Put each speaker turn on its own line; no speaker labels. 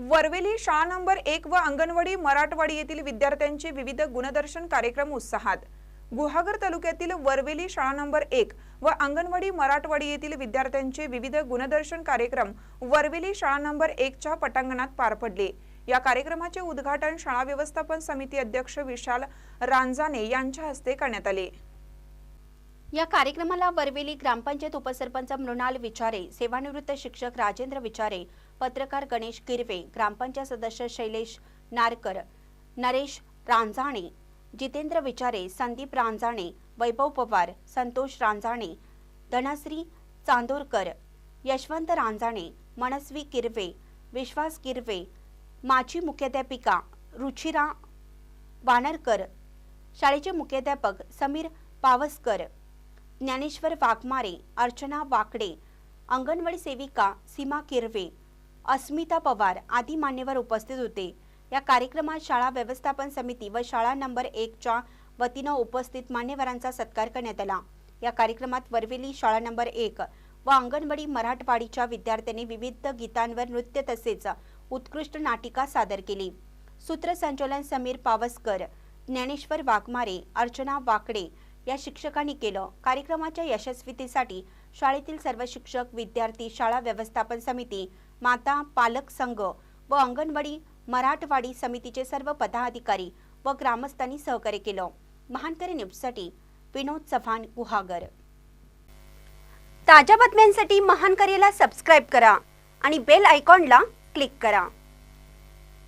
वरवेली शाळा नंबर एक व अंगणवाडी मराठवाडी येथील विद्यार्थ्यांचे विविध गुणदर्शन कार्यक्रम उत्साहात. गुहागर तालुक्यातील वरवेली शाळा नंबर एक व अंगणवाडी मराठवाडी येथील विद्यार्थ्यांचे विविध गुणदर्शन कार्यक्रम वरवेली शाळा नंबर एकच्या पटांगणात पार पडले. या कार्यक्रमाचे उद्घाटन शाळा व्यवस्थापन समिती अध्यक्ष विशाल रांजाने यांच्या हस्ते करण्यात आले.
या कार्यक्रमाला वरवेली ग्रामपंचायत उपसरपंच मृणाल विचारे सेवानिवृत्त शिक्षक राजेंद्र विचारे पत्रकार गणेश किरवे ग्रामपंचायत सदस्य शैलेश नारकर नरेश रांजाणे जितेंद्र विचारे संदीप रांजाणे वैभव पवार संतोष रांजाणे धनश्री चांदोरकर यशवंत रांजाणे मनस्वी किरवे विश्वास किरवे माजी मुख्याध्यापिका रुचिरा वानरकर शाळेचे मुख्याध्यापक समीर पावसकर ज्ञानेश्वर वाघमारे अर्चना वाकडे अंगणवाडी सेविका सीमा किरवे अस्मिता पवार आदी मान्यवर उपस्थित होते. या कार्यक्रमात शाळा व्यवस्थापन समिती व शाळा नंबर एकच्या वतीनं उपस्थित मान्यवरांचा सत्कार करण्यात आला. या कार्यक्रमात वरवेली शाळा नंबर एक व अंगणवाडी मराठवाडीच्या विद्यार्थ्यांनी विविध गीतांवर नृत्य तसेच उत्कृष्ट नाटिका सादर केली. सूत्रसंचालन समीर पावसकर ज्ञानेश्वर वाघमारे अर्चना वाकडे या शिक्षकांनी केलं. कार्यक्रमाच्या यशस्वीतेसाठी शाळेतील सर्व शिक्षक विद्यार्थी शाळा व्यवस्थापन समिती माता पालक संघ व अंगणवाडी मराठवाडी समितीचे सर्व पदाधिकारी व ग्रामस्थांनी सहकार्य केलं. महानकरी न्यूजसाठी विनोद चव्हाण गुहागर. ताज्या बातम्यांसाठी महानकरीला सबस्क्राईब करा आणि बेल आयकॉनला क्लिक करा.